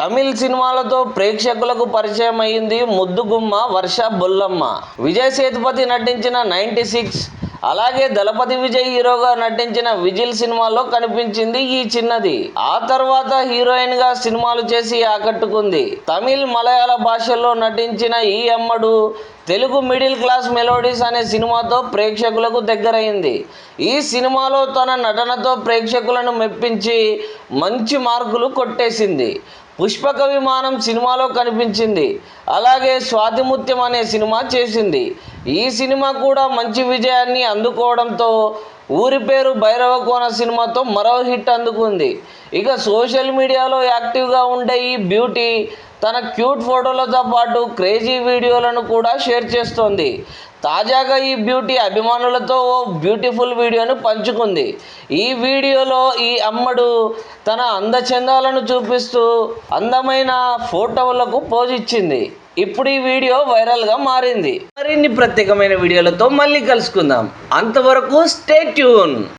తమిళ్ సినిమాలతో ప్రేక్షకులకు పరిచయం అయింది ముద్దుగుమ్మ వర్ష బొల్లమ్మ. విజయ్ సేతుపతి నటించిన నైంటీ సిక్స్ అలాగే దళపతి విజయ్ హీరోగా నటించిన విజిల్ సినిమాలో కనిపించింది ఈ చిన్నది. ఆ తర్వాత హీరోయిన్గా సినిమాలు చేసి ఆకట్టుకుంది. తమిళ్ మలయాళ భాషల్లో నటించిన ఈ అమ్మడు తెలుగు మిడిల్ క్లాస్ మెలోడీస్ అనే సినిమాతో ప్రేక్షకులకు దగ్గరైంది. ఈ సినిమాలో తన నటనతో ప్రేక్షకులను మెప్పించి మంచి మార్కులు కొట్టేసింది. పుష్పక విమానం సినిమాలో కనిపించింది. అలాగే స్వాతిముత్యం అనే సినిమా చేసింది. ఈ సినిమా కూడా మంచి విజయాన్ని అందుకోవడంతో ఊరి పేరు భైరవకోన సినిమాతో మరో హిట్ అందుకుంది. ఇక సోషల్ మీడియాలో యాక్టివ్గా ఉండే ఈ బ్యూటీ తన క్యూట్ ఫోటోలతో పాటు క్రేజీ వీడియోలను కూడా షేర్ చేస్తోంది. తాజాగా ఈ బ్యూటీ అభిమానులతో ఓ బ్యూటిఫుల్ వీడియోను పంచుకుంది. ఈ వీడియోలో ఈ అమ్మడు తన అందచందాలను చూపిస్తూ అందమైన ఫోటోలకు పోజ్ ఇచ్చింది. ఇప్పుడు ఈ వీడియో వైరల్గా మారింది. మరిన్ని ప్రత్యేకమైన వీడియోలతో మళ్ళీ కలుసుకుందాం. అంతవరకు స్టే ట్యూన్.